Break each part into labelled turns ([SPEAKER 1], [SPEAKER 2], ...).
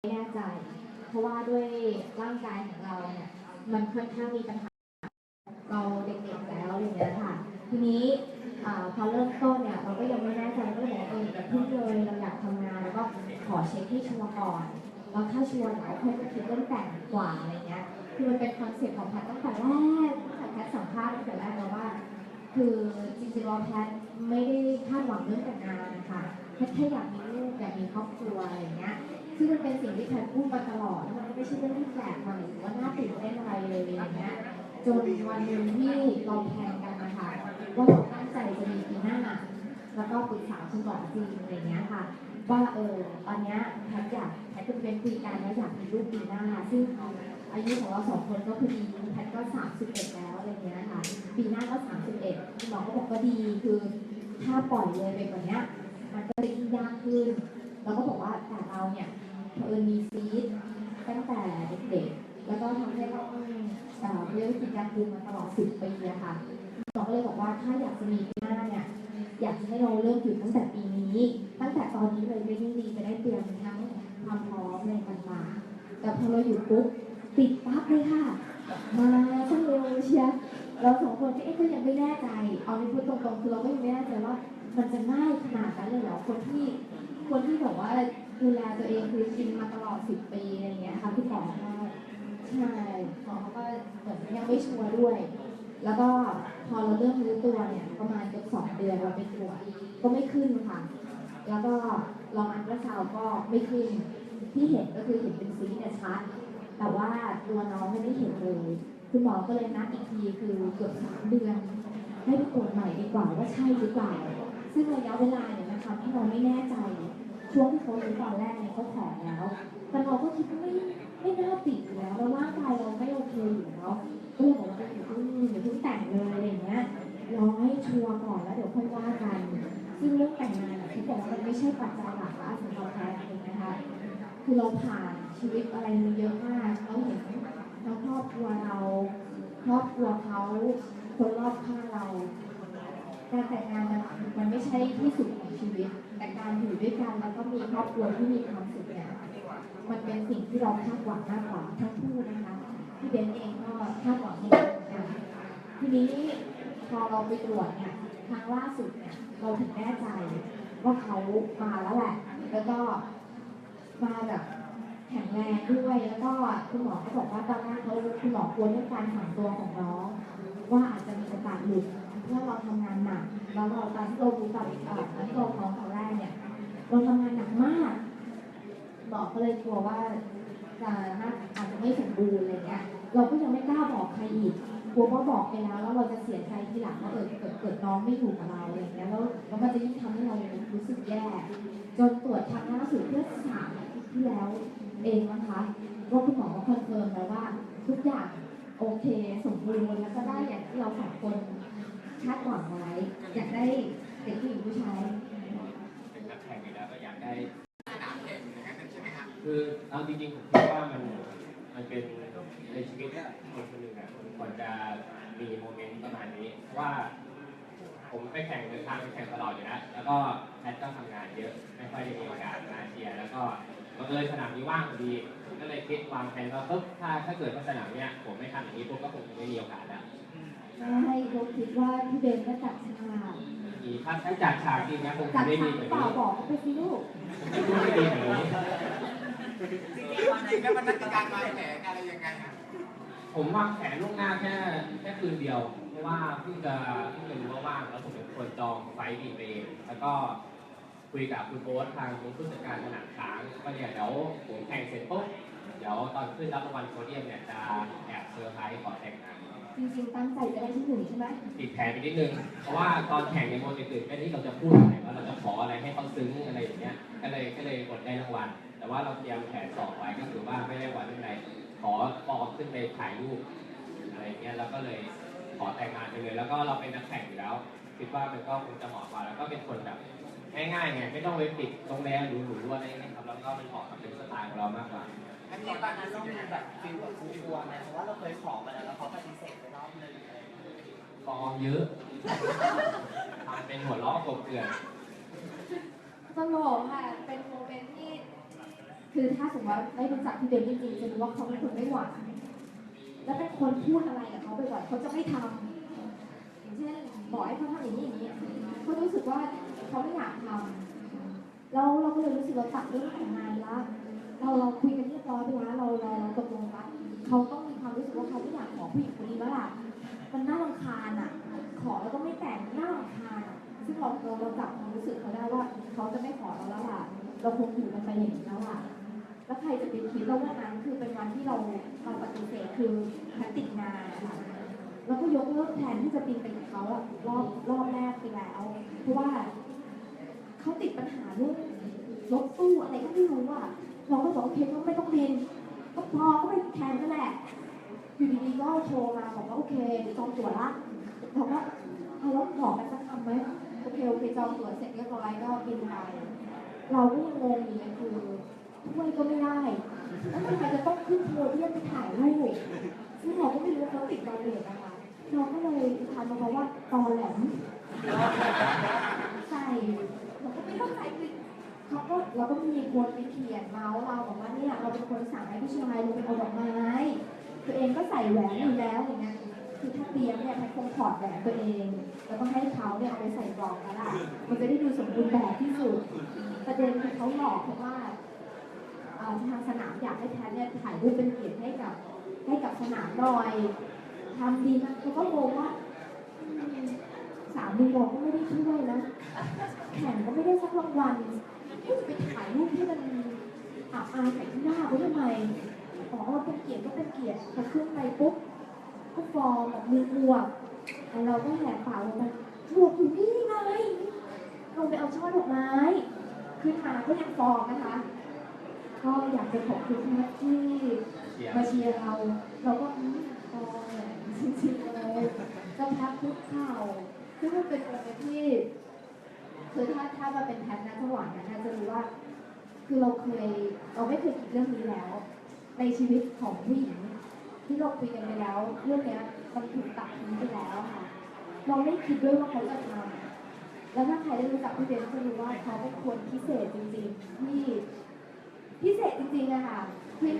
[SPEAKER 1] ไม่แน่ใจ เพราะว่าด้วยร่างกายของเราเนี่ยมันค่อนข้างมีปัญหาเราเด็กๆแล้วอย่างเงี้ยค่ะ ทีนี้พอเริ่มต้นเนี่ยเราก็ยังไม่แน่ใจก็เลยบอกเอออย่าเพิ่งเลยเราอยากทำงานแล้วก็ขอเช็คให้ชัวร์ก่อนแล้วถ้าชัวร์แล้วค่อยไปคิดเรื่องแต่งกว่าอะไรเงี้ยคือมันเป็นคอนเซ็ปต์ของแพทตั้งแต่แรกตั้งแต่แพทสัมภาษณ์ตั้งแต่แรกแล้วว่า คือจริงๆเราแพทไม่ได้คาดหวังเรื่องแต่งงานนะคะแพทแค่อยากมีลูกอยากมีครอบครัวอะไรเงี้ย ซึ่งมันเป็นสิ่งที่แพทพูดมาตลอดแล้วมันก็ไม่ใช่เรื่องที่แปลกใหม่หรือว่าน่าตื่นเต้นอะไรเลยอย่างเงี้ยจนวันหนึ่งที่เราแพลนกันนะคะว่าเราตั้งใจจะมีปีหน้า แล้วก็ปรึกษาคุณหมอจีนอะไรเงี้ยค่ะว่าเออตอนเนี้ยแพทอยากแพทเป็นคุยกันแล้วอยากมีลูกปีหน้า ซึ่งอายุของเราสองคนก็คือดีแพทก็สามสิบเอ็ดแล้วอะไรเงี้ยค่ะ ปีหน้าก็สามสิบเอ็ดคุณหมอก็บอกว่าดีคือถ้าปล่อยเลยไปกว่าเนี้ยมันก็จะยิ่งยากขึ้นเราก็บอกว่าแต่เราเนี่ย เผอิญมีซีดตั้งแต่เด็กๆแล้วก็ทำให้เราเอ่อเรียกว่ากินยาคุมมาตลอดสิบปีอะค่ะหมอก็เลยบอกว่าถ้าอยากจะมีปีหน้าเนี่ยอยากให้เราเริ่มอยู่ตั้งแต่ปีนี้ ตั้งแต่ตอนนี้เลยจะยิ่งดีจะได้เตรียมทั้งความพร้อมในการมาแต่พอเราอยู่ปุ๊บติดปั๊บเลยค่ะ มาช่างเร็วเชียเราสองคนก็เอ๊ะก็ยังไม่แน่ใจ เอาในพูดตรงๆคือเราก็ยังไม่แน่ใจว่า มันจะง่ายขนาดนั้นเลยเหรอคนที่คนที่แบบว่า ดูแลตัวเองคือกินมาตลอดสิบปีอะไรเงี้ยค่ะพี่หมอก็ใช่หมอเขาก็เหมือนยังไม่ชัวร์ด้วย แล้วก็พอเราเริ่มรู้ตัวเนี่ยประมาณเกือบสองเดือนเราไปตรวจก็ไม่ขึ้นค่ะ แล้วก็ลองอันตราซาวด์ก็ไม่ขึ้น ที่เห็นก็คือเห็นเป็นซีเนี่ยชัด แต่ว่าตัวน้องไม่ได้เห็นเลย คุณหมอก็เลยนัดอีกทีคือเกือบสามเดือน ให้ไปตรวจใหม่ดีกว่าว่าใช่หรือเปล่า ซึ่งระยะเวลาเนี่ยนะคะที่เราไม่แน่ใจ ช่วงที่เขารู้ตอนแรกเนี่ยเขาขอแล้ว แต่เราก็คิดว่าไม่ไม่น่าติดอยู่แล้วแล้วร่างกายเราไม่โอเคอยู่แล้วก็เลยบอกว่าเดี๋ยวเพิ่งเดี๋ยวเพิ่งแต่งเลยอะไรอย่างเงี้ยรอให้ชัวร์ก่อนแล้วเดี๋ยวค่อยว่ากัน ซึ่งเรื่องแต่งงานอะที่บอกว่ามันไม่ใช่ปัจจัยหลักละสำหรับแพทย์เองนะคะ คือเราผ่านชีวิตอะไรมาเยอะมากเราเห็นทั้งครอบครัวเราครอบครัวเขาคนรอบข้างเรา การแต่งงานมันมันไม่ใช่ที่สุด ชีวิต แต่การอยู่ด้วยกันแล้วก็มีครอบครัวที่มีความสุขเนี่ยมันเป็นสิ่งที่เราคาดหวังมากกว่าทั้งคู่นะคะพี่เบนเองก็คาดหวังในเหมือนกันทีนี้พอเราไปตรวจเนี่ยครั้งล่าสุดเนี่ยเราถึงแน่ใจว่าเขามาแล้วแหละ แล้วก็มาแบบแข็งแรงด้วย แล้วก็คุณหมอก็บอกว่าตอนแรกเขาคุณหมอกลัวเรื่องการฝังตัวของน้องว่าอาจจะมีโอกาสหลุด เมื่อเราทำงานหนักแล้วเราตอนที่เรารู้กับเอ่อตอนที่เราท้องตอนแรกเนี่ยเราทำงานหนักมากหมอก็เลยกลัวว่าจะน่าอาจจะไม่สมบูรณ์อะไรเงี้ยเราก็ยังไม่กล้าบอกใครอีกกลัวว่าบอกไปแล้วแล้วเราจะเสียใจทีหลังว่าเออเกิดเกิดน้องไม่ถูกกับเราอะไรเงี้ยแล้วแล้วมันจะยิ่งทำให้เรารู้สึกแย่จนตรวจครั้งล่าสุดเพื่อสามที่แล้วเองนะคะว่าคุณหมอคอนเฟิร์มแล้วว่าทุกอย่างโอเคสมบูรณ์แล้วก็ได้อย่างที่เราสองคน คาดหวังไว้อยากได้เด็กผู้หญิงผู้ชาย
[SPEAKER 2] เป็นนักแข่งอยู่แล้วก็อยากได้คือเอาจริงๆผมคิดว่ามันมันเป็นในชีวิตคนคนหนึ่งอะคนควรจะมีโมเมนต์ประมาณนี้เพราะว่า ผมไปแข่งเดินทางไปแข่งตลอดอยู่แล้วแล้วก็แพทก็ทำงานเยอะไม่ค่อยได้มีโอกาสมาเชียร์แล้วก็บังเอิญสนามนี้ว่างพอดีก็เลยคิดวางแผนว่าปุ๊บถ้าถ้าเกิดว่าสนามเนี้ยผมไม่ทำอย่างนี้ปุ๊บก็คงจะไม่มีโอกาสแล้ว
[SPEAKER 1] ใช่เราคิดว่าพี่เบนก็จัดฉาก
[SPEAKER 2] มีถ้าถ้าจากฉากจริงนะคง
[SPEAKER 1] จั
[SPEAKER 2] จะ
[SPEAKER 1] ด
[SPEAKER 2] ได้
[SPEAKER 1] ฉา
[SPEAKER 2] มี
[SPEAKER 1] ก
[SPEAKER 2] แบบ
[SPEAKER 1] เปล่า
[SPEAKER 2] นี้
[SPEAKER 1] บอกเขาไปสิลูก
[SPEAKER 2] ไม่ดีแบบนี้
[SPEAKER 3] จริงๆแล้วมันนัดการวางแผนอะไรยังไงฮะ
[SPEAKER 2] ผมวางแผนล่วงหน้าแค่แค่คืนเดียว เพราะว่าเพิ่งจะเพิ่งจะรู้ว่าว่างแล้วผมเป็นคนจองไฟล์บินไปเองแล้วก็คุยกับคุณโบ๊ททางผู้จัดการสนามช้างก็เนี่ยเดี๋ยวผมแข่งเสร็จปุ๊บเดี๋ยวตอนขึ้นรับรางวัลโพเดียมเนี่ยจะแอบเซอร์ไพรส์ขอแต่งงาน
[SPEAKER 1] จริงๆตั้งใจจะได้ที่หนึ่งใช่ไหม
[SPEAKER 2] ติดแผนไปนิดนึง เพราะว่าตอนแข่งในโมเดลตื่นเต้นที่เราจะพูดอะไรว่าเราจะขออะไรให้เขาซึ้งอะไรอย่างเงี้ย ก็เลยก็เลยอดได้รางวัล แต่ว่าเราเตรียมแผนสองไว้ก็คือว่าไม่ได้วันไม่เป็นไรขอปอกขึ้นไปถ่ายรูปอะไรเงี้ย แล้วก็เลยขอแต่งงานไปเลย แล้วก็เราเป็นนักแข่งอยู่แล้ว คิดว่ามันก็คงจะเหมาะกว่า แล้วก็เป็นคนแบบง่ายๆไง ไม่ต้องไปปิดโรงแรมหรูๆอะไรอย่างเงี้ยครับ แล้วก็มันเหมาะกับเป็นสไตล์ของเรามากกว่า
[SPEAKER 3] อันนี้ต
[SPEAKER 4] อน
[SPEAKER 3] นั้
[SPEAKER 4] น
[SPEAKER 3] รู้
[SPEAKER 4] เรา
[SPEAKER 3] สึกยัง
[SPEAKER 4] มีแบบฟิลแบบกลัวๆไหมเพราะว่าเราเคยขอมาแล้วแล้วเขาปฏิเสธไปรอบนึงอะไรอย่างเงี้ย
[SPEAKER 2] ฟองเยอะทำเป็นหัวล้อกบเกลื่อน
[SPEAKER 1] ตลกค่ะ เป็นโมเมนต์ที่ คือถ้าสมมติว่าไม่รู้จักพี่เบนจริงๆจะรู้ว่าเขาเป็นคนไม่หวานแล้วเป็นคนพูดอะไรกับเขาไปก่อนเขาจะไม่ทำอย่างเช่นบอกให้เขาทำอย่างนี้อย่างนี้เขารู้สึกว่าเขาไม่อยากทำเราเราก็เลยรู้สึกเราตัดเรื่องของงานละเราเราคุยกันเรียบร้อย ผู้หญิงคนนี้แล้วล่ะ มันน่ารำคาญอะ ขอแล้วก็ไม่แต่งน่ารำคาญอะซึ่งเราเราเราจับความรู้สึกเขาได้ว่าเขาจะไม่ขอเราแล้วล่ะ เราคงอยู่กันไปอย่างนี้แล้วล่ะ แล้วใครจะไปคิดว่าวันนั้นคือเป็นวันที่เราเราปฏิเสธคือแพติดงานค่ะแล้วก็ยกเลิกแทนที่จะบินไปกับเขาอะรอบรอบแรกไปแล้ว เพราะว่าเขาติดปัญหาเรื่องรถตู้อะไรก็ไม่รู้อะเราก็บอกโอเคก็ไม่ต้องบินก็พอก็ไปแทนนั่นแหละ อยู่ดีๆก็โทรมาบอกว่าโอเคจองตั๋วละเราก็เอาแล้วบอกกันสักคำไหมโอเคโอเคจองตั๋วเสร็จเรียบร้อยก็บินไปเราก็ยังงงอยู่เลยคือถ้วยก็ไม่ได้แล้วทำไมจะต้องขึ้นโพเดียมไปถ่ายรูปซึ่งเราก็ไม่รู้เขาติดตอนเด็กนะคะเราก็เลยทานมาเพราะว่าตอแหลมใส่เราก็ไม่เข้าใจคือเขาก็เราก็มีคนไปเขียนเมาส์เราบอกว่าเนี่ยเราเป็นคนสั่งให้ผู้ชายลงไปเอาดอกไม้ ตัวเองก็ใส่แหวนอยู่แล้วอย่างเงี้ยคือถ้าเตรียมเนี่ยแพทคงถอดแหวนตัวเอง แล้วก็ให้เขาเนี่ยเอาไปใส่กล่องก็ได้มันจะได้ดูสมบูรณ์แบบที่สุด ประเด็นคือเขาหลอกเพราะว่าทางสนามอยากให้แพทเนี่ยถ่ายรูปเป็นเกียรติให้กับให้กับสนามหน่อยทำดีมากเขาก็งงว่าอืมสามีเราก็ไม่ได้ช่วยนะแข่งก็ไม่ได้สักรางวัลก็จะไปถ่ายรูปที่มันอับอายใส่ที่หน้าเขาทำไม อ๋อเป็นเกียรติก็เป็นเกียรติพอขึ้นไปปุ๊บก็ฟอร์มแบบมือบวกแล้วเราก็แหกปากลงไปบวกอยู่นี่ไงลงไปเอาช่อดอกไม้ ขึ้นมาก็ยังฟองนะคะ ก็อยากจะขอบคุณแม่ที่
[SPEAKER 2] เชียร์
[SPEAKER 1] มาเชียร์เรา เราก็ฟองแหละจริงๆเลยก็พักคุกเข่าซึ่งมันเป็นโมเมนที่คือถ้าถ้ามาเป็นแพทย์นะจังหวะนั้นน่าจะรู้ว่า คือเราเคยเราไม่เคยคิดเรื่องนี้แล้ว ในชีวิตของผู้หญิงที่เราคุยกันไปแล้วเรื่องนี้มันถูกตัดทิ้งไปแล้วค่ะ เราไม่คิดด้วยว่าเขาจะทำแล้วถ้าใครได้รู้จักพี่เบนจะรู้ว่าเขาเป็นคนพิเศษจริงๆที่พิเศษจริงๆอะค่ะที่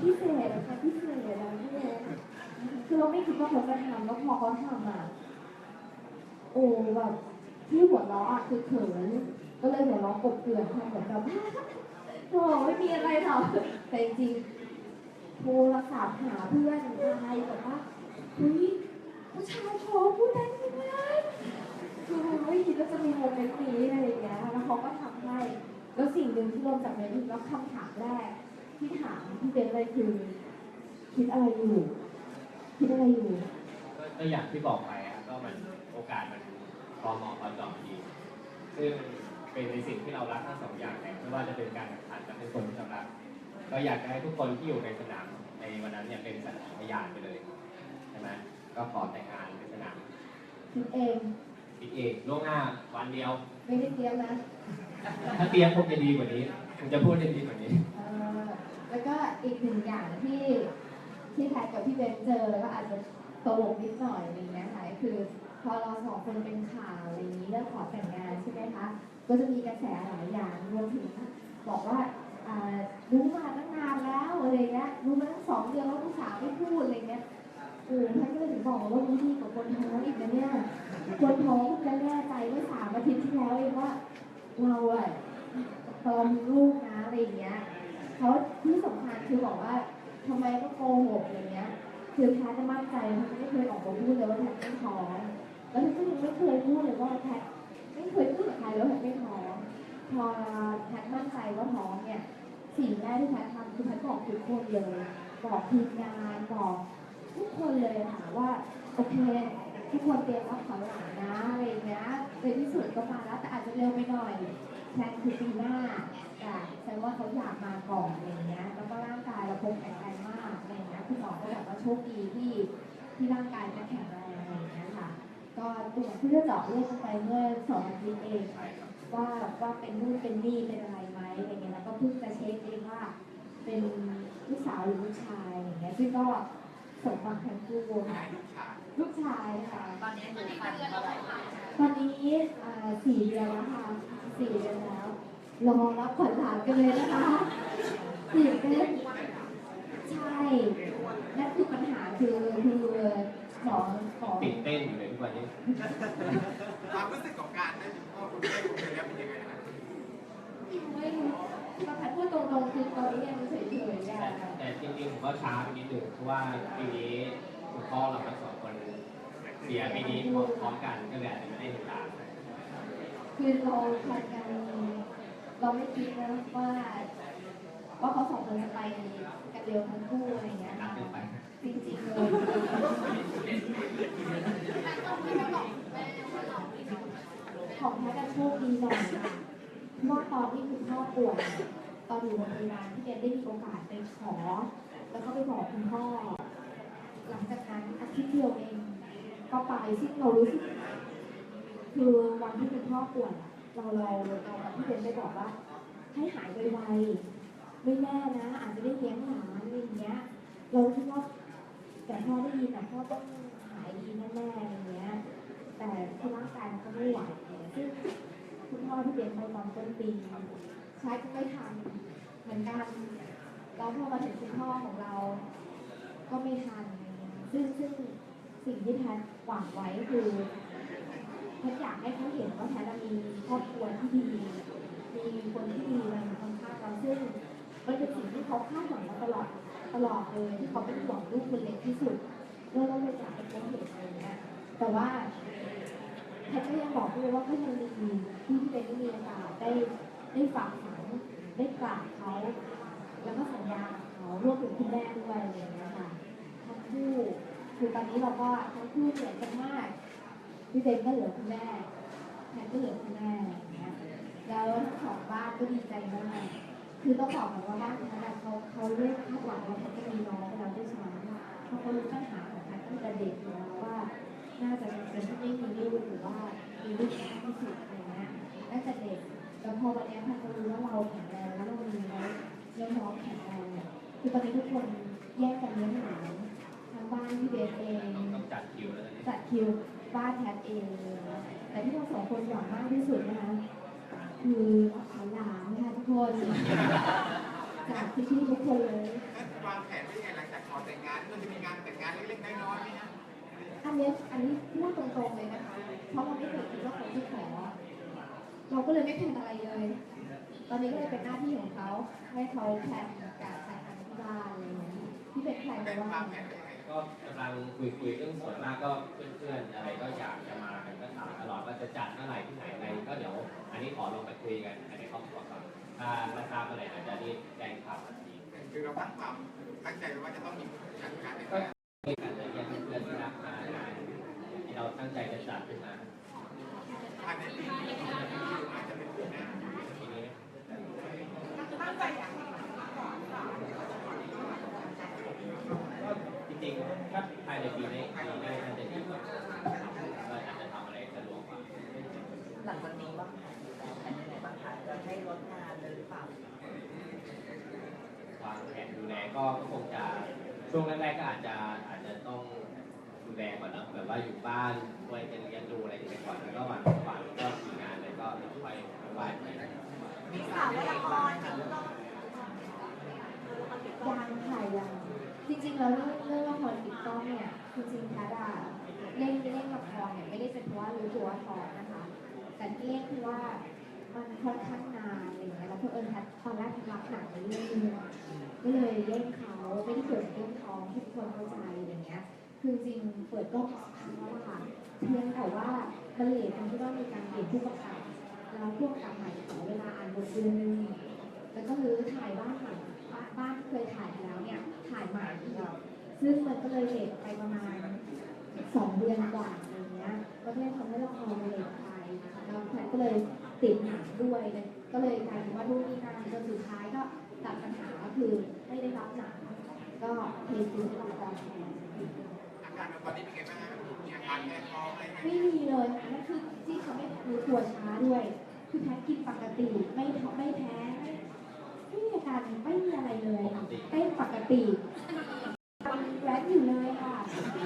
[SPEAKER 1] พิเศษอะค่ะพิเศษอะไรพี่เบนคือเราไม่คิดว่าเขาจะทำแล้วพอเขาทำอะโอ้แบบที่หัวเราะอะคือเขินก็เลยหัวเราะกบเกลื่อนทำเหมือนแบบ โอ้ไม่มีอะไรหรอกแต่จริงโทรศัพท์หาเพื่อนอะไรแบบว่าเฮ้ยผู้ชายขอพูดได้ไหมคือไม่คิดว่าจะมีโมเมนต์นี้อะไรอย่างเงี้ยแล้วเขาก็ทำให้ แล้วสิ่งหนึ่งที่รวมจากในนี้แล้วคำถามแรก ที่ถามพี่เบนเลยคือ คิดอะไรอยู่ คิดอะไรอยู่
[SPEAKER 2] ก็ก็อย่างที่บอกไปอะก็มันโอกาสมันพอเหมาะพอเจาะดีซึ่ง เป็นในสิ่งที่เรารักทั้งสองอย่างเลยไม่ว่าจะเป็นการแข่งขันกับเป็นคนที่เรารักก็อยากจะให้ทุกคนที่อยู่ในสนามในวันนั้นเนี่ยเป็นสักขีพยานไปเลยใช่ไหมก็ขอแต่งงานในสนาม
[SPEAKER 1] คิดเอง
[SPEAKER 2] คิดเองล่วงหน้าวันเดียว
[SPEAKER 1] ไม่ได้เตรียมนะ
[SPEAKER 2] ถ้าเตรียมคงจะดีกว่านี้คงจะพูดได้ดีกว่านี้
[SPEAKER 1] เออแล้วก็อีกหนึ่งอย่างที่ที่แพทกับพี่เบนเจอแล้วก็อาจจะตลกนิดหน่อยอะไรเงี้ยค่ะก็คือพอเราสองคนเป็นข่าวอะไรอย่างนี้เรื่องขอแต่งงานใช่ไหมคะ ก็จะมีกระแสหลายอย่างรวมถึงบอกว่ารู้มาตั้งนานแล้วอะไรเงี้ยรู้มาตั้งสองเดือนแล้วผู้สาวไม่พูดอะไรเงี้ยโอ้ท่านก็เลยถึงบอกว่ารู้ดีกว่าคนท้องอีกนะเนี่ยคนท้องจะแน่ใจเมื่อสามอาทิตย์ที่แล้วเองว่าเราอะตอนมีลูกนะอะไรเงี้ยเขาที่สำคัญคือบอกว่าทำไมก็โกหกอะไรเงี้ยคือแพทจะมั่นใจแพทย์ไม่เคยออกมาพูดเลยว่าแพทไม่ท้องแล้วแพทย์ก็ยังไม่เคยพูดเลยว่าแพท ไม่เคยพูดกับใครแล้วแพทไม่ท้องพอแพทมั่นใจว่าท้องเนี่ยสิ่งแรกที่แพททำคือแพทบอกทุกคนเลย บอกทีมงานบอกทุกคนเลยค่ะว่าโอเคทุกคนเตรียมรับขวัญหลานนะอะไรอย่างเงี้ยในที่สุดก็มาแล้วแต่อาจจะเร็วไปหน่อยแพลนคือปีหน้าแต่แสดงว่าเขาอยากมาก่อนอะไรอย่างเงี้ยแล้วก็ร่างกายเราคงแข็งแรงมากอะไรอย่างเงี้ยคุณหมอก็แบบว่าโชคดีที่ที่ร่างกายจะแข็งแรง ก็ตรวเพื่อเจาะเลือดไปเมื่อสองอาทิตย์เองว่าว่าเป็นนู่นเป็นนี่เป็นอะไรไหมอะไรเงี้ยแล้วก็เพิ่งจะเช็คเองว่า เป็นลูกสาวหรือลูกชายอย่างเงี้ยซึ่งก็สมหวังทั้งคู่ค่ะ
[SPEAKER 3] ลูกชาย
[SPEAKER 1] ลูกชายค่ะ
[SPEAKER 4] ตอนนี้หนูฟันเท่าไหร่
[SPEAKER 1] ตอนนี้สี่เดือนแล้วค่ะสี่เดือนแล้วรอรับขวัญหลานกันเลยนะคะตื่นเต้นใช่นั่นคือปัญหาคือคือ หมอหมอ
[SPEAKER 2] ติดเต้นอยู่เลยทุกวันนี้
[SPEAKER 3] ความรู้สึกของการได้เป็นพ่อคุณแม่คุณแล้วเป็นยังไงนะ
[SPEAKER 1] ไม่รู้มาพัดพูดตรงๆคือตอนนี้ยังเฉยๆอะ
[SPEAKER 2] แต่จริงๆผมก็ช้าไปนิดหนึ่งเพราะว่าปีนี้คุณพ่อเราทั้งสองคนเสียปีนี้พร้อมกันก็เลยอาจจะไม่ได้ติดตาม
[SPEAKER 1] คือเราแพลนกันเราไม่คิดนะว่าว่าเขาสองคนจะไปกันเร็วทั้งคู่อะไรอย่างเงี้ย
[SPEAKER 2] นั
[SPEAKER 1] ค่ะ
[SPEAKER 2] ดกันไป
[SPEAKER 1] จริงๆเลย ของแพทย์อะโชคดีหน่อยค่ะเพราะว่าตอนที่คุณพ่อป่วยตอนอยู่โรงพยาบาลที่เดนได้มีโอกาสไปขอ แล้วก็ไปบอกคุณพ่อ หลังจากนั้นอาทิตย์เดียวเอง ก็ไปซึ่งเรารู้สึกคือวันที่คุณพ่อป่วยเราเราเรากับพี่เบนไปบอกว่า ให้หายไวๆไม่แน่นะ อาจจะได้เลี้ยงหลานอะไรอย่างเงี้ย เราคิดว่าแต่พ่อได้ยินแต่พ่อต้องหายดีแน่ๆอะไรเงี้ย แต่คือร่างกายมันก็ไม่ไหว ซึ่งคุณพ่อที่เบนไปตอนต้นปีใช้ก็ไม่ทันเหมือนกันแล้วพอมาถึงคุณพ่อของเรา ก็ไม่ทันซึ่งซึ่งสิ่งที่แพทหวังไว้คือแพทอยากให้เขาเห็นว่าแพทมีครอบครัวที่ดีมีคนที่ดีมาอยู่ข้างๆเราซึ่งมันเป็นสิ่งที่เขาคาดหวังมาตลอดตลอดเลยที่เขาเป็นห่วงลูกคนเล็กที่สุดแล้วเราเลยอยากให้เขาเห็นอะไรเงี้ยแต่ว่า แพทย์ก็ยังบอกด้วยว่าก็ยังดีที่พี่เป็นได้มีโอกาสได้ได้ฝากฝังได้กราบเขาแล้วก็สัญญากับเขารวมถึงคุณแม่ด้วยอะไรอย่างเงี้ยค่ะทั้งคู่คือตอนนี้เราก็ทั้งคู่เหมือนกันมากพี่เบนก็เหลือคุณแม่แพนก็เหลือคุณแม่อย่างเงี้ยแล้วทั้งสองบ้านก็ดีใจมากคือต้องบอกก่อนว่าบ้านแพนเขาเขาเลือกคาดหวังว่าแพนจะมีน้องไปแล้วด้วยซ้ำเพราะเขารู้ปัญหาของแพนตั้งแต่เด็กอยู่แล้วว่า น่าจะเป็นที่ไม่มีลูกหรือว่ามีลูกยากที่สุดอะไรเงี้ยตั้งแต่เด็กแล้วพอวันนี้แพนก็รู้ว่าเราแข็งแรงแล้วเรามีน้องแล้วน้องแข็งแรงคือตอนนี้ทุกคนแยกกันเลี้ยงหลาทั้งบ้านพี่เบนเอง
[SPEAKER 2] ต้องจัดคิวแล้วตอนนี้
[SPEAKER 1] จัดคิวบ้านแทย์เองแต่ที่เราสองคนหวังมากที่สุดนะคะคือรับขหลานค่ะทุกคนจากพี่ทุกคนเลย
[SPEAKER 3] ววางแผนไว้ยังไงหลังจากขอแต่งงานมันจะมีงานแต่งงานเล็กๆน้อยๆไหมฮะ
[SPEAKER 1] อันเนี้ยอันนี้พูดตรงๆเลยนะคะ เพราะเราไม่เคยคิดว่าเขาจะขอ เราก็เลยไม่แพลนอะไรเลย ตอนนี้ก็เลยเป็นหน้าที่ของเขาให้เขาแพลนการแต่งงานที่บ้านอะไรอย่างเงี้ยที่เป็นแพลน
[SPEAKER 3] เป็น
[SPEAKER 1] ไว้
[SPEAKER 3] วา
[SPEAKER 1] ว่า
[SPEAKER 3] งแผนไว้ยังไง
[SPEAKER 2] ก็กำลังคุยคุยๆเรื่องส่วนมากก็เพื่อนๆอะไรก็อยากจะมากันก็ถามตลอดว่าจะจัดเมื่อไหร่ที่ไหนอะไรก็เดี๋ยว อันนี้ขอลงไปคุยกันภายในครอบครัวก่อนถ้าถ้าทราบเมื่อไหร่เดี๋ยวจะรีบแจ้งข่าวทันที
[SPEAKER 3] คือเราตั้งความตั้งใจไว้ว่าจะต้องมีการงานแต่ง
[SPEAKER 2] ก็
[SPEAKER 3] งาน
[SPEAKER 2] คุยกันเรื่ ตั้งใจจะจัดขึ้นมา
[SPEAKER 3] ภายในปีนี้อาจจะเป็นปีหน้า
[SPEAKER 2] ทีนี้ก็จริงๆถ้าภายในปีนี้ปีหน้าน่าจะดีกว่าเราอาจจะทำอะไรสะดวกกว่า
[SPEAKER 4] หลังจากนี้ว่างแผนยังไงบ้างคะจะให้ลดงานเลยหรือเปล่าวา
[SPEAKER 2] งแผนดูแลก็ก็คงจะช่วงแรกๆก็อาจจะอาจจะต้อง ดูแลก่อนนะแบบว่าอยู่บ้านช่วยกันเลี้ยงดูอะไรอย่างเงี้ยก่อนแล้วก็วันวันก็มีงานอะไรก็เดี๋ยวค่อยค่อยไป
[SPEAKER 4] มีสาวละครจริงต้อง
[SPEAKER 1] ยังค่ะยังจริงๆแล้วเรื่องเรื่องละครปิดกล้องเนี่ยจริงๆแพทอะเล่นเล่นละครเนี่ยไม่ได้เป็นเพราะว่ารู้ตัวว่าท้องนะคะ แต่ที่เล่นคือว่ามันค่อนข้างนานอะไรอย่างเงี้ยแล้วเพื่อนแพทตอนแรกแพทรับหนังในเรื่องนึงก็เลยเล่นเขาไม่ได้เกิดเรื่องท้องที่ทุกคนเข้าใจอย่างเงี้ย คือจริงเปิดกล้องสักครั้งแล้วอะค่ะเพียงแต่ว่ามันเลทตรงที่ว่ามีการเปลี่ยนผู้กำกับแล้วผู้กำกับใหม่ขอเวลาอ่านบทเดือนนึงแล้วก็รื้อถ่ายบ้านใหม่บ้านบ้านที่เคยถ่ายไปแล้วเนี่ยถ่ายใหม่อีกซึ่งมันก็เลยเลทไปประมาณสองเดือนกว่าอะไรเงี้ยก็เลยทำให้ละครมันเลทไปแล้วแพทย์ก็เลยติดหนังด้วยก็เลยกลายเป็นว่ารุ่นนี้นานจนสุดท้ายก็ตัดปัญหาก็คือไม่ได้รับหนังก็เทคิวให้ละครแทน
[SPEAKER 3] การตอนนี้เป็นไงบ้างฮะมีอาการแพ้ท้องอะไรไหม
[SPEAKER 1] ไม่มีเลยค่ะนั่นคือที่เขาไม่รู้ตัวช้าด้วย คือแพ้กินปกติไม่ท้อไม่แพ้ไม่ไม่มีอาการไม่มีอะไรเลยค่ะเต้นปกติทำแรปอยู่เลยค่ะ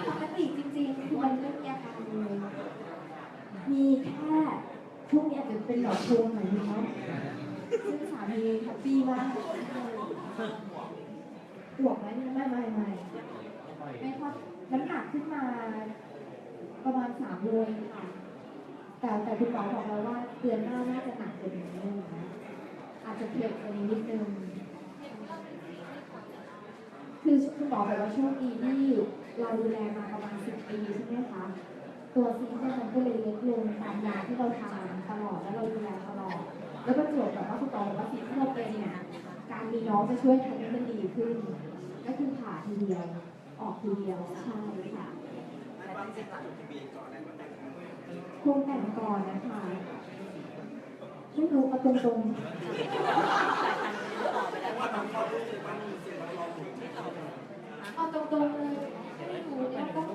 [SPEAKER 1] ปกติจริงๆคือมันไม่มีอาการเลยมีแค่ช่วงนี้อาจจะเป็นหลอดลมหน่อยนะซึ่งเนามีแฮปปี้มากห่วงไหมไม่ไม่ไม่
[SPEAKER 2] ค่
[SPEAKER 1] ไม่ค่อย น้ำหนักขึ้นมาประมาณสามโลค่ะ แต่แต่คุณหมอบอกเราว่าเดือนหน้าน่าจะหนักกว่านี้นะอาจจะเพียกกว่านี้นิดนึง คือคุณหมอบอกว่าโชคดีที่เราดูแลมาประมาณสิบปีใช่ไหมคะ ตัวซีสเนี่ยมันก็เลยเล็กลงตามยาที่เราทานตลอดแล้วเราดูแลตลอด แล้วก็จวบกับว่าคุณหมอบอกว่าสิ่งที่เราเป็นเนี่ย การมีน้องจะช่วยทำให้มันดีขึ้น ก็คือผ่าทีเดียว ออกทีเดียวใช่ค่ะ
[SPEAKER 4] แต่จริงๆหลังทีวีก่อนนั้นก็แต่งงาน
[SPEAKER 1] คงแต่งก่อนนะคะไม่รู้เอาตรงๆเอาตรงๆเลยไม่รู้เนี่ยต้อง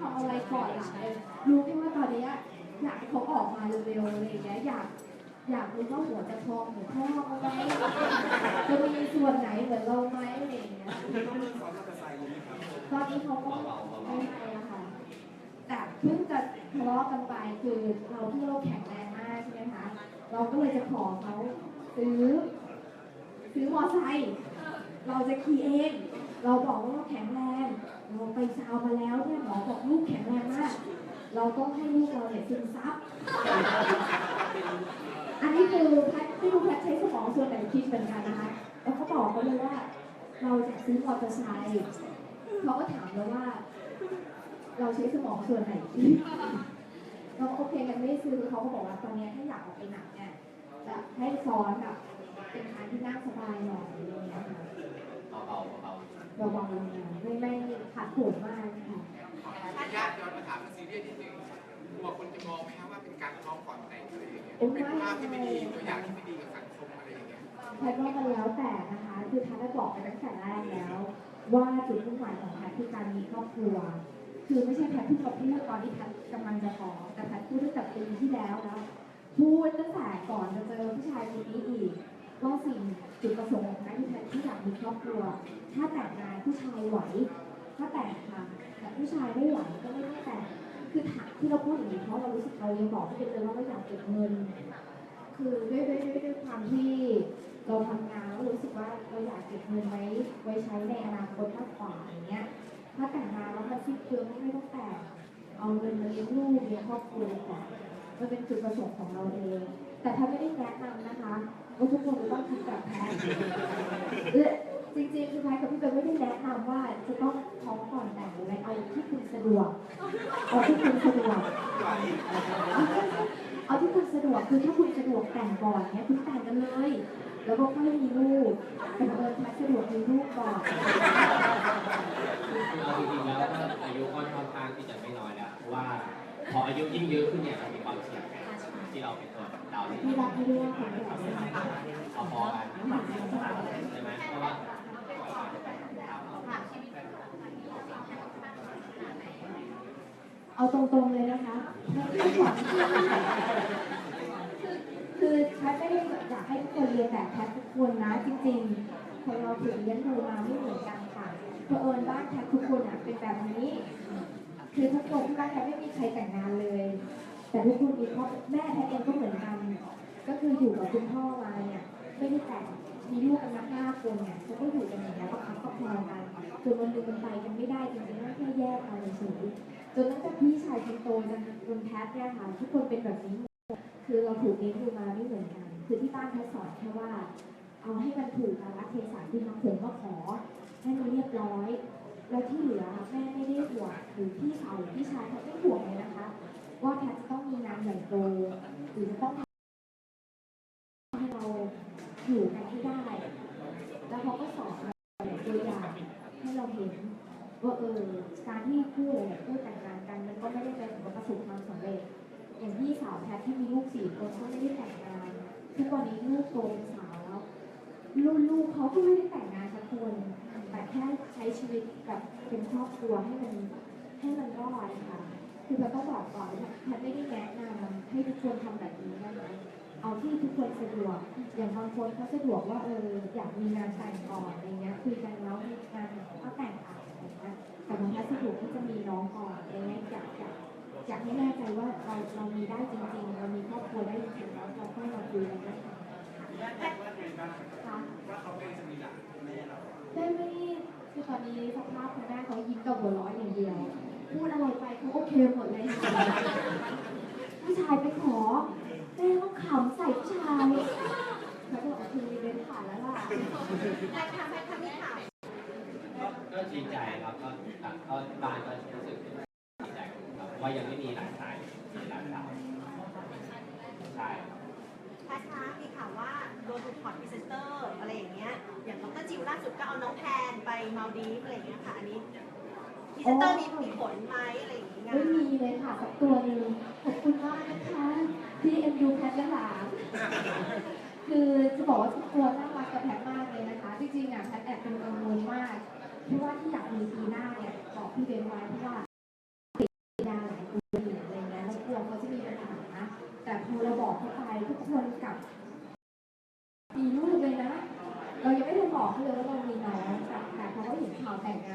[SPEAKER 1] ทำอะไรก่อนหลังเลยรู้แค่ว่าตอนนี้อยากให้เขาออกมาเร็วๆอะไรอย่างเงี้ยอยากอยากรู้ว่าหัวจะพองหรือพ่อเขาไหมจะมีส่วนไหนเหมือนเราไหมอะไรอย่างเงี้ย
[SPEAKER 3] ตอ
[SPEAKER 1] นนี้เขาก็ไม่ให้อะค่ะ แต่เพิ่งจะทะเลาะกันไปคือเราที่เราแข็งแรงมากใช่ไหมคะ เราก็เลยจะขอเขาซื้อ ซื้อมอไซค์เราจะขี่เอง เราบอกว่าเราแข็งแรง เราไปซาวมาแล้วเนี่ยหมอบอกลูกแข็งแรงมาก เราต้องให้ลูกเราเนี่ยซึมซับ อันนี้คือแพทย์ที่ดูแพทย์ใช้สมองส่วนไหนคิดเหมือนกันนะคะ แล้วเขาบอกเขาเลยว่า เราจะซื้อมอเตอร์ไซค์ เขาก็ถามเราว่า เราใช้สมองส่วนไหนคิดเราก็โอเคกันไม่ซื้อเขาก็บอกว่าตอนนี้ถ้าอยากออกไปไหนเนี่ยจะให้ซ้อนแบบเป็นทางที่นั่งสบายหน่อยอะไรอย่างเงี้ยค่ะ
[SPEAKER 2] เบาเบาเบา
[SPEAKER 1] เบาๆนะไม่ไม่ผัดโผนมากค่ะ
[SPEAKER 3] ญาติย้อนมาถามซีเรียสนิดนึงกลัวคนจะมองไหมครับว่าเป็นการท้องก่อนแต่งอะไรอย่างเงี้ยเป็นภาพที่ไม่ดีตัวอย่างที่ไม่ดีกับสังคมอะไรอย่างเงี้ย
[SPEAKER 1] แพทย์ว่ามันแล้วแต่นะคะ คือแพทย์ได้บอกไปตั้งแต่แรกแล้ว ว่าจุดมุ่งหมายของแพทย์คือการมีครอบครัว คือไม่ใช่แพทย์เพิ่งมาพูดตอนที่แพทย์กำลังจะท้อแต่แพทย์พูดตั้งแต่ปีที่แล้วแล้วพูดตั้งแต่ก่อนจะเจอผู้ชายคนนี้อีกว่าสิ่งจุดประสงค์ของแพทย์คือแพทที่อยากมีครอบครัว ถ้าแต่งงานผู้ชายไหวถ้าแต่งค่ะแต่ผู้ชายไม่ไหวก็ไม่ต้องแต่งคือถามที่เราพูดอย่างนี้เพราะเรารู้สึกเรายังบอกไม่เป็นเลยว่าเราอยากเก็บเงิน คือด้วยด้วยด้วยด้วยความที่ เราทำงานแล้วรู้สึกว่าเราอยากเก็บเงินไว้ไว้ใช้ในอนาคตมากกว่าอย่างเงี้ย ถ้าแต่งงานแล้วมันสิ้นเปลืองไม่ต้องแต่งเอาเงินมาเลี้ยงลูกเลี้ยงครอบครัวกว่ามันเป็นจุดประสงค์ของเราเอง แต่ถ้าไม่ได้แนะนำนะคะว่าทุกคนจะต้องคิดแบบแพทย์และจริงๆคือแพทย์กับพี่เบลไม่ได้แนะนำว่าจะต้องท้องก่อนแต่งหรืออะไรเอาที่คุณสะดวกเอาที่คุณสะดวกเอาที่คุณสะดวกคือถ้าคุณสะดวกแต่งก่อนเนี้ยคุณแต่งกันเลย แล้วก็ค่อยมีลูกแต่บังเอิญแพทย์สะดวกมีลูกก่อน
[SPEAKER 2] เอาจริงๆแล้วก็อายุก็ค่อนข้างที่จะไม่น้อยแล้วเพราะว่าพออายุยิ่งเยอะขึ้นเนี่ยมันมีความเสี่ยงที่เราเป็นตัวดาวที่
[SPEAKER 1] ที่รับไม่ได้ว่าของแบบ
[SPEAKER 2] พอๆกันใช่ไหมเพราะว่า
[SPEAKER 1] เอาตรงๆเลยนะคะไม่ได้หวัง จริงคนเราถูกเลี้ยงดูมาไม่เหมือนกันค่ะเผอิญบ้านแทย์ทุกคนอะเป็นแบบนี้ คือทุกคนที่บ้านแทย์ไม่มีใครแต่งงานเลย แต่ทุกคนมีครอแม่แทย์เองก็เหมือนกัน ก็คืออยู่กับคุณพ่อมาเนี่ยไม่ได้แต่งมีลูกกันมาห้าคนเนี่ยเขาก็อยู่กันอย่างนี้ยประคับประคองกันจนวันหนึงมันไปกันไม่ได้จริงๆนั่นแค่แยกกันเฉยจนตั้งแต่พี่ชายคนโตจนจนแพทย์เนี่ยค่ะทุกคนเป็นแบบนี้คือเราถูกเลี้ยงดูมาไม่เหมือนกัน คือที่บ้านแทย์สอนแค่ว่า เอาให้มันถูกกาลเทศะที่มาผมมาขอให้มันเรียบร้อย แล้วที่เหลือแม่ไม่ได้ห่วงหรือพี่สาวหรือพี่ชายเขาไม่ห่วงเลยนะคะ ว่าแพทจะต้องมีงานใหญ่โตหรือจะต้องให้เราอยู่กันให้ได้ แล้วเขาก็สอนเราตัวอย่างให้เราเห็นว่าเออการที่คู่หลายคู่แต่งงานกันมันก็ไม่ได้เป็นผลประสบความสำเร็จอย่างพี่สาวแพทที่มีลูกสี่คนก็ไม่ได้แต่งงานทุกวันนี้ลูกโตเป็นสาว รุ่นลูกเขาก็ไม่ได้แต่งงานสักคนแต่แค่ใช้ชีวิตแบบเป็นครอบครัวให้มันให้มันรอดค่ะ คือเราต้องบอกก่อนว่าแพทไม่ได้แนะนำให้ทุกคนทำแบบนี้นะคะเอาที่ทุกคนสะดวก อย่างบางคนเขาสะดวกว่าเอออยากมีงานแต่งก่อนอะไรเงี้ยคุยกันแล้วมีงานก็แต่งอะอะไรเงี้ยแต่บางท่านสะดวกที่จะมีน้องก่อนอะไรเงี้ยอยากอยากอยากให้แน่ใจว่าเราเรามีได้จริงๆเรามีครอบครัวได้จริงๆแล้วเราค่อยมาคุยกันนะคะ
[SPEAKER 4] แแพทย์ว่าไงบ้าง
[SPEAKER 1] ค่ะ
[SPEAKER 4] ว่าเขาเป็นสมิลาแม่เรา
[SPEAKER 1] แม่ไม่คือตอนนี้สภาพคุณแม่เขายิ้มกับหัวเร้อยอย่างเดียว พูดอะไรไปเขาโอเคหมดเลยค่ะผู้ชายไปขอแม่ต้องขำใส่ผู้ชายเขาบอกโอเคเดินผ่านแล้วล่ะ
[SPEAKER 5] แพทย์ค่ะแพทย์ค่ะมีถาม
[SPEAKER 2] ก็ก็ดีใจครับก็ต่างก็บ้านก็รู้สึกดีใจครับว่ายังไม่มีหลานชายมีหลานสาวใช่
[SPEAKER 5] แพทย์คะมีข่าวว่าโดนถูกถอดพรีเซนเตอร์อะไรอย่างเงี้ย อย่างดรจิวล่าสุดก็เอาน้องแพนไปมาลดีฟอะไรอย่างเงี้ยค่ะ อันนี้พรีเซนเตอร์มีมีผลไหมอะไรอย่างเงี้ย
[SPEAKER 1] ไม่มีเลยค่ะสักตัวหนึ่งขอบคุณมากนะคะที่เอ็นดูแพทและหลานคือจะบอกว่าทุกตัวน่ารักกับแพทมากเลยนะคะ จริงๆอะแพทแอบเป็นกังวลมากเพราะว่าที่อยากมีปีหน้าเนี่ยบอกพี่เบนไว้เพราะว่าติดยาหลายปีอะไรเงี้ยแล้วกลัวเขาจะมีปัญหาแต่พอเราบอกเขาไปทุกคนกลับมีลูกเลยนะ เรายังไม่ได้บอกเขาเลยว่าเรามีน้องค่แต่เขาก็เห็นข่าวแต่งงาน